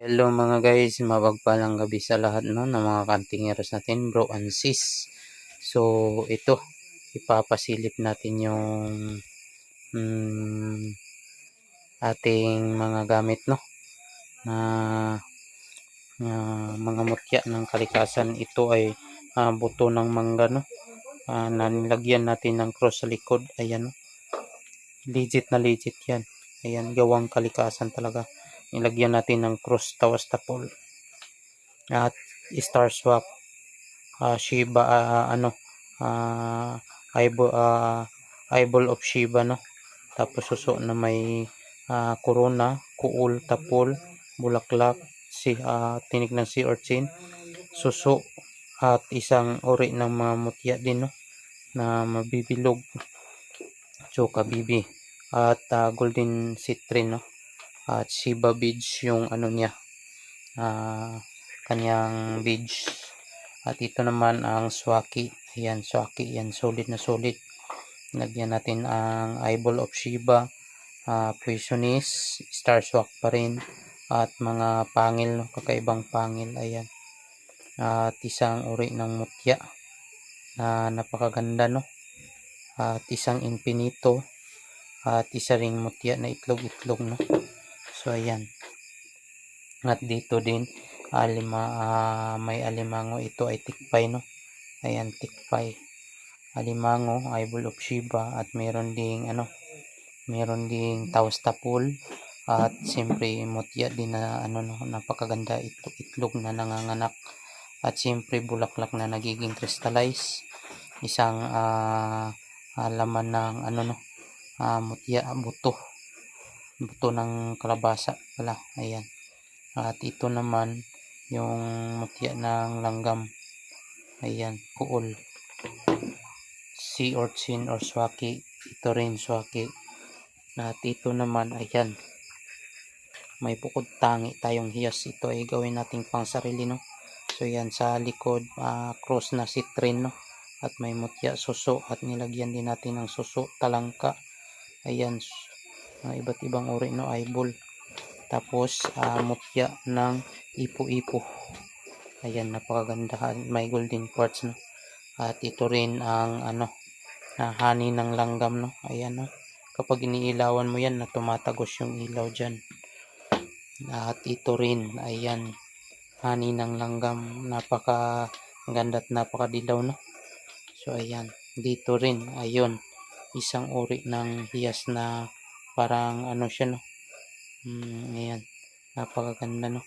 Hello mga guys, mabagpalang gabi sa lahat no, ng mga kantingeros natin, bro and sis. So, ito, ipapasilip natin yung mm, ating mga gamit no, na, na mga mutya ng kalikasan. Ito ay ah, buto ng mangga no, Ah, na nilagyan natin ng cross sa likod. Ayan no, legit na legit yan. Ayan, gawang kalikasan talaga nilagyan natin ng cross tawas tapol. At star swap. Ah, Shiba ah, ano ah, eyeball, ah, eyeball of Shiba no? Tapos suso na may ah, corona kuul tapol bulaklak si ah, tinig ng sea urchin. Suso at isang uri ng mga mutya din no? Na mabibilog. So kabibi at ah, golden citrin no at Shiba beads yung ano niya ah kanyang beads at ito naman ang swaki. Ayan swaki. Yan solid na solid lagyan natin ang eyeball of Shiba. Ah poisonous star swak pa rin. At mga pangil kakaibang pangil. Ayan. At isang uri ng mutya na napakaganda no? At isang infinito. At isa ring mutya na itlog-itlog no So ayan. At dito din alima ah, may alimango ito ay tikpay no. Ayan tikpay. Alimango, eyeball of Shiba at meron ding ano meron ding tawas tapul at siyempre mutya din na ano no napakaganda itlog, itlog na nanganganak at siyempre bulaklak na nagiging crystallize isang ah, ah, laman ng ano no ah, mutya buto buto ng kalabasa pala ayan. At ito naman yung mutya ng langgam ayan kuol. Sea urchin or swaki ito rin swaki. At ito naman ayan. May bukod tangi tayong hiyas. Ito ay gawin nating pang sarili no? So yan sa likod ah, cross na citrin no? At may mutya suso. At nilagyan din natin ng suso talangka. Ayan mga iba't ibang uri no eyeball tapos ah, mutya ng ipo-ipo. Ayan napakagandahan. May golden quartz no. At ito rin ang ano na honey ng langgam no. Ayan no. Kapag iniilawan mo yan na tumatagos yung ilaw dyan. At ito rin ayan honey ng langgam. Napaka ganda at napakadilaw no. So ayan dito rin ayun isang uri ng hiyas na parang ano siya no? Mm, ayan. Napakaganda no